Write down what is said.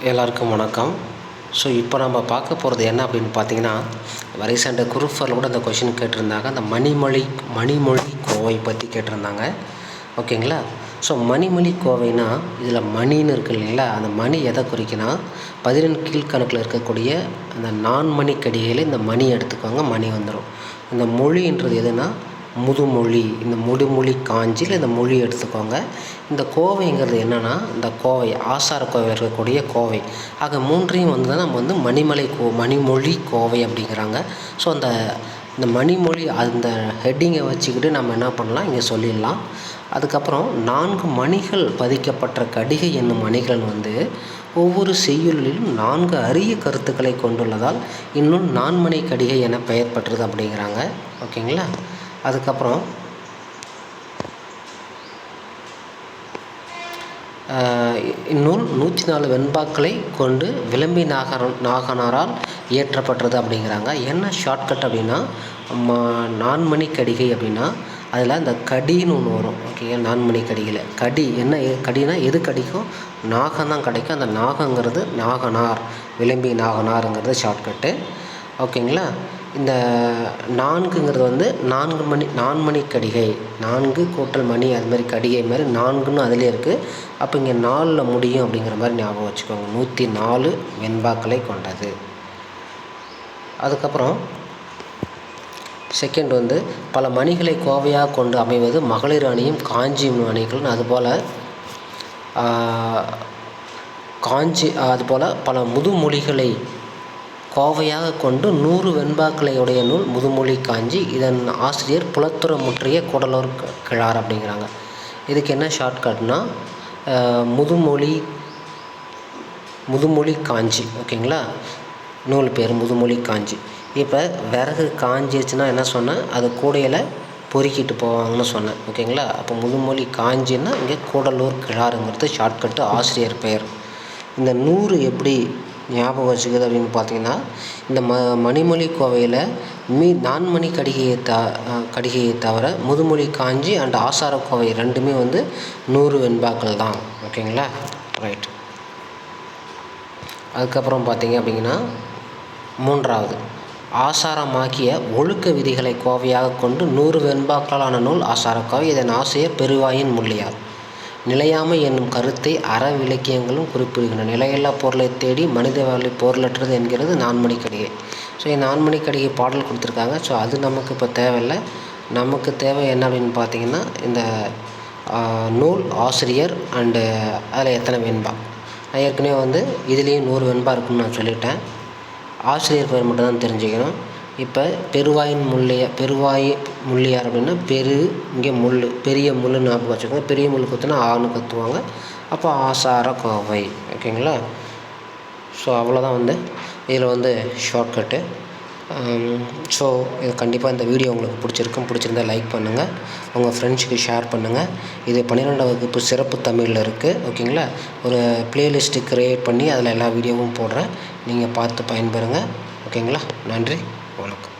எல்லாருக்கும் வணக்கம். ஸோ இப்போ நம்ம பார்க்க போகிறது என்ன அப்படின்னு பார்த்தீங்கன்னா ரீசெண்டாக குரூஃபரில் கூட அந்த கொஷின் கேட்டிருந்தாங்க. அந்த மணிமொழி மணிமொழி கோவை பற்றி கேட்டிருந்தாங்க. ஓகேங்களா ஸோ மணிமொழி கோவைனா இதில் மணின்னு இருக்குது இல்லைங்களா? அந்த மணி எதை குறிக்கினா பதினெண் கீழ்கணக்கில் இருக்கக்கூடிய அந்த நான்மணி கடிகையில் இந்த மணி எடுத்துக்கோங்க. மணி வந்துடும் இந்த மொழின்றது எதுனா முதுமொழி இந்த முதுமொழி காஞ்சியில் இந்த மொழி எடுத்துக்கோங்க. இந்த கோவைங்கிறது என்னென்னா இந்த கோவை ஆசார கோவை இருக்கக்கூடிய கோவை. ஆக மூன்றையும் வந்து தான் நம்ம வந்து மணிமலை கோ மணிமொழி கோவை அப்படிங்கிறாங்க. ஸோ அந்த இந்த மணிமொழி அந்த ஹெட்டிங்கை வச்சுக்கிட்டு நம்ம என்ன பண்ணலாம்? இங்கே சொல்லிடலாம். அதுக்கப்புறம் நான்கு மணிகள் பதிக்கப்பட்ட கடிகை என்னும் மணிகள் வந்து ஒவ்வொரு செய்யுளிலும் நான்கு அரிய கருத்துக்களை கொண்டுள்ளதால் இன்னும் நான்மணி கடிகை என பெயர் பெற்றது அப்படிங்கிறாங்க. ஓகேங்களா? அதுக்கப்புறம் இந்நூல் நூற்றி நாலு வெண்பாக்களை கொண்டு விளம்பி நாகர நாகனாரால் இயற்றப்பட்டது அப்படிங்கிறாங்க. என்ன ஷார்ட்கட் அப்படின்னா ம நான்மணி கடிகை அப்படின்னா அதில் அந்த கடின்னு ஒன்று வரும். ஓகே நான்மணி கடிகையில்? கடி என்ன கடினா எது கடிக்கும் நாகம் தான் கிடைக்கும். அந்த நாகங்கிறது நாகனார் விளம்பி நாகனாருங்கிறது ஷார்ட்கட்டு ஓகேங்களா? இந்த நான்குங்கிறது வந்து நான்கு மணி நான்மணி கடிகை. நான்கு கூட்டல் மணி அது மாதிரி கடிகை மாதிரி நான்குன்னு அதிலே இருக்குது அப்போ இங்கே நாலில் முடியும் அப்படிங்கிற மாதிரி ஞாபகம் வச்சுக்கோங்க. நூற்றி நாலு வெண்பாக்களை கொண்டது. அதுக்கப்புறம் செகண்ட் வந்து பல மணிகளை கோவையாக கொண்டு அமைவது மகளிர் அணியும் காஞ்சி அணிகளும். அதுபோல் காஞ்சி அதுபோல் பல முதுமொழிகளை கோவையாக கொண்டு நூறு வெண்பாக்களையுடைய நூல் முதுமொழி காஞ்சி இதன் ஆசிரியர் புலத்துற முற்றிய குடலூர் கிழார் அப்படிங்கிறாங்க. இதுக்கு என்ன ஷார்ட்கட்னா முதுமொழி முதுமொழி காஞ்சி ஓகேங்களா? நூல் பேர் முதுமொழி காஞ்சி. இப்போ விறகு காஞ்சிருச்சுன்னா என்ன சொன்னேன்? அது கூடையில் பொறுக்கிட்டு போவாங்கன்னு சொன்னேன் ஓகேங்களா? அப்போ முதுமொழி காஞ்சின்னா இங்கே கூடலூர் கிழாருங்கிறது ஷார்ட்கட்டு ஆசிரியர் பெயர். இந்த நூறு எப்படி ஞாபகம் வச்சுக்குது அப்படின்னு பார்த்தீங்கன்னா இந்த ம மணிமொழி கோவையில் மீ நான்மணி கடிகையை த கடிகையை தவிர முதுமொழி காஞ்சி அண்ட் ஆசார கோவை ரெண்டுமே வந்து நூறு வெண்பாக்கள் தான். ஓகேங்களா? ரைட் அதுக்கப்புறம் பார்த்தீங்க அப்படிங்கன்னா மூன்றாவது. ஆசாரமாக்கிய ஒழுக்க விதிகளை கோவையாக கொண்டு நூறு வெண்பாக்களான நூல் ஆசாரக்கோவை இதன் ஆசிரியர் பெருவாயின் முள்ளியார். நிலையாமை என்னும் கருத்தை அறவிலக்கியங்களும் குறிப்பிடுகின்றன. நிலையில்லா பொருளை தேடி மனித வாழ்வை பொருளற்றது என்கிறது நான்மணிக்கடிகை. ஸோ இந்த நான்மணிக்கடிகை பாடல் கொடுத்துருக்காங்க. ஸோ அது நமக்கு இப்போ தேவையில்லை. நமக்கு தேவை என்ன அப்படின்னு பார்த்தீங்கன்னா இந்த நூல் ஆசிரியர் அண்டு அதில் எத்தனை வெண்பா. நான் ஏற்கனவே வந்து இதுலேயும் நூறு வெண்பா இருக்குன்னு நான் சொல்லிட்டேன். ஆசிரியர் பெயர் மட்டும் தான் தெரிஞ்சுக்கணும். இப்போ பெருவாயின் முள்ளிய பெருவாய் முள்ளியார் அப்படின்னா பெரு இங்கே முள் பெரிய முள் ஞாபகம் வச்சுக்கோங்க. பெரிய முள் குத்துனா ஆணு கத்துவாங்க. அப்போ ஆசார கோவை ஓகேங்களா? ஸோ அவ்வளோதான் வந்து. இதில் வந்து ஷார்ட்கட்டு ஸோ இது கண்டிப்பாக இந்த வீடியோ உங்களுக்கு பிடிச்சிருக்கும். பிடிச்சிருந்தா லைக் பண்ணுங்கள் உங்கள் ஃப்ரெண்ட்ஸுக்கு ஷேர் பண்ணுங்கள் இது பன்னிரெண்டாம் வகுப்பு சிறப்பு தமிழில் இருக்குது ஓகேங்களா? ஒரு ப்ளேலிஸ்ட்டு க்ரியேட் பண்ணி அதில் எல்லா வீடியோவும் போடுறேன். நீங்கள் பார்த்து பயன்பெறுங்க ஓகேங்களா? நன்றி. வணக்கம்